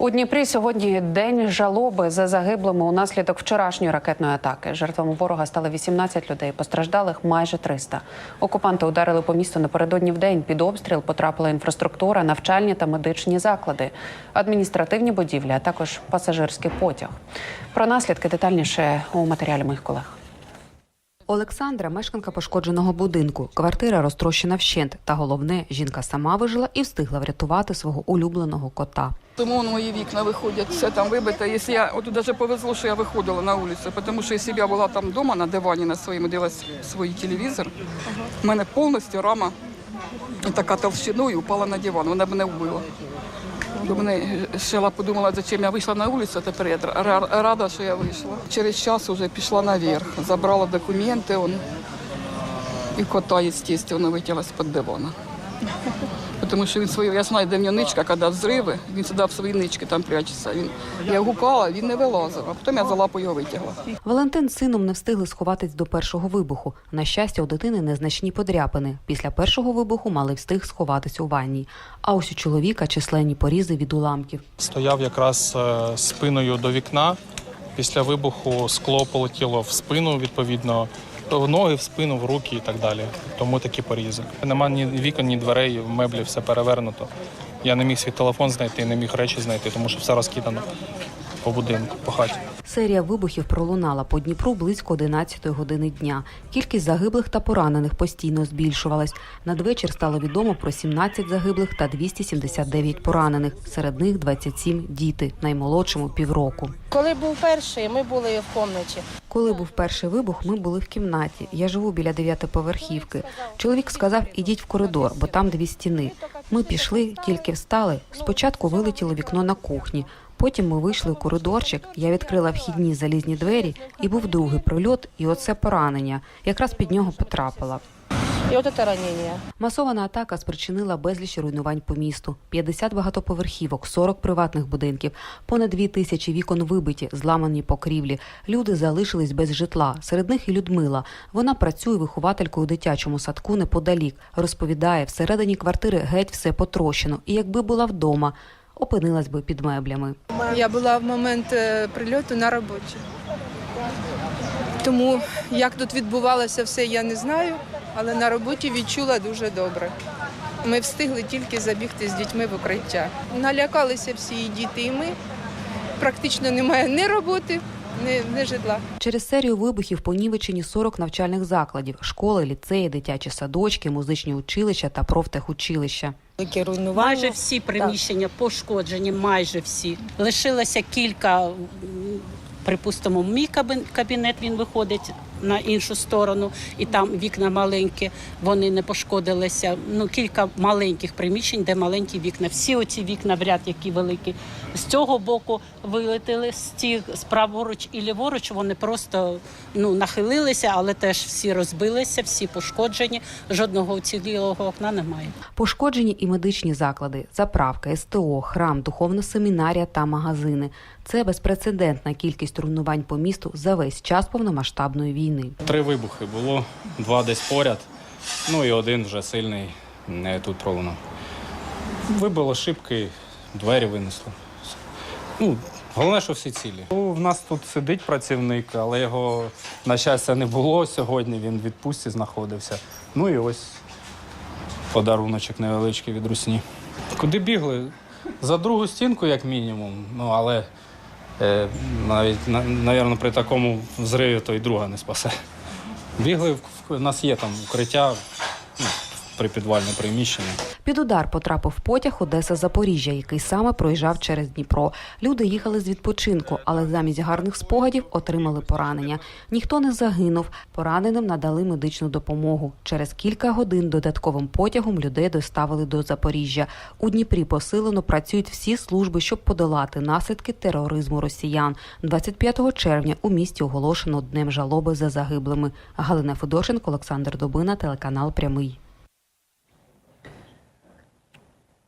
У Дніпрі сьогодні день жалоби за загиблими унаслідок вчорашньої ракетної атаки. Жертвами ворога стали 18 людей, постраждалих майже 300. Окупанти ударили по місту напередодні в день. Під обстріл потрапила інфраструктура, навчальні та медичні заклади, адміністративні будівлі, а також пасажирський потяг. Про наслідки детальніше у матеріалі моїх колег. Олександра мешканка пошкодженого будинку. Квартира розтрощена вщент. Та головне, жінка сама вижила і встигла врятувати свого улюбленого кота. Тому мої вікна виходять, все там вибите. Якщо я от даже повезло, що я виходила на вулицю, тому що якщо я була там вдома на дивані на своєму дивилась свій телевізор, в мене повністю рама така толщиною упала на диван, вона мене вбила. До мене ще подумала, зачем я вийшла на вулицю, тепер я рада, що я вийшла. Через час вже пішла наверх, забрала документи он, і кота, звісно, витягла з-під дивана. Тому що він свою, я знаю, де в нього ничка, коли взриви, він сюди в свої нички там прячеться. Він, я гукала, він не вилазив, а потім я за лапу його витягла. Валентин з сином не встигли сховатись до першого вибуху. На щастя, у дитини незначні подряпини. Після першого вибуху малий встиг сховатись у ванній. А ось у чоловіка численні порізи від уламків. Стояв якраз е, спиною до вікна. Після вибуху скло полетіло в спину, відповідно, в ноги, в спину, в руки і так далі. Тому такі порізи. Нема ні вікон, ні дверей, меблі, все перевернуто. Я не міг свій телефон знайти, не міг речі знайти, тому що все розкидано по будинку, по хаті. Серія вибухів пролунала по Дніпру близько 11 години дня. Кількість загиблих та поранених постійно збільшувалась. Надвечір стало відомо про 17 загиблих та 279 поранених. Серед них 27 діти, наймолодшому півроку. Коли був перший, ми були в кімнаті. Коли був перший вибух, ми були в кімнаті. Я живу біля дев'ятиповерхівки. Чоловік сказав, ідіть в коридор, бо там дві стіни. Ми пішли, тільки встали. Спочатку вилетіло вікно на кухні. Потім ми вийшли у коридорчик. Я відкрила вхідні залізні двері, і був другий прильот, і оце поранення. Якраз під нього потрапила. І от це ранення. Масована атака спричинила безліч руйнувань по місту: 50 багатоповерхівок, 40 приватних будинків, понад 2 тисячі вікон вибиті, зламані покрівлі. Люди залишились без житла. Серед них і Людмила. Вона працює вихователькою у дитячому садку неподалік. Розповідає, всередині квартири геть все потрощено. І якби була вдома, опинилась би під меблями. Я була в момент е, прильоту на роботі. Тому як тут відбувалося все, я не знаю, але на роботі відчула дуже добре. Ми встигли тільки забігти з дітьми в укриття. Налякалися всі і діти, і ми. Практично немає ні роботи, ні, ні житла. Через серію вибухів понівечені 40 навчальних закладів: школи, ліцеї, дитячі садочки, музичні училища та профтехучилища. Велике руйнування. Майже всі приміщення пошкоджені, майже всі. Лишилося кілька, припустимо, мій кабін- кабінет він виходить на іншу сторону, і там вікна маленькі, вони не пошкодилися. Ну, кілька маленьких приміщень, де маленькі вікна. Всі оці вікна в ряд, які великі, з цього боку вилетіли, з тих праворуч і ліворуч вони просто ну, нахилилися, але теж всі розбилися, всі пошкоджені. Жодного уцілілого окна немає. Пошкоджені і медичні заклади, заправка, СТО, храм, духовна семінарія та магазини. Це безпрецедентна кількість руйнувань по місту за весь час повномасштабної війни. Три вибухи було, два десь поряд, ну і один вже сильний, не тут пролунав. Вибило шибки, двері винесло. Ну, головне, що всі цілі. У нас тут сидить працівник, але його, на щастя, не було сьогодні, він в відпустці знаходився. Ну і ось подаруночок невеличкий від русні. Куди бігли? За другу стінку, як мінімум. Ну, але навіть, навірно, при такому взриві то й друга не спасе. Бігли, в- нас є там укриття ну, при підвальне приміщення. Під удар потрапив потяг Одеса Запоріжжя, який саме проїжджав через Дніпро. Люди їхали з відпочинку, але замість гарних спогадів отримали поранення. Ніхто не загинув. Пораненим надали медичну допомогу. Через кілька годин додатковим потягом людей доставили до Запоріжжя. У Дніпрі посилено працюють всі служби, щоб подолати наслідки тероризму росіян. 25 червня у місті оголошено днем жалоби за загиблими. Галина Федорченко, Олександр Добина, телеканал Прямий.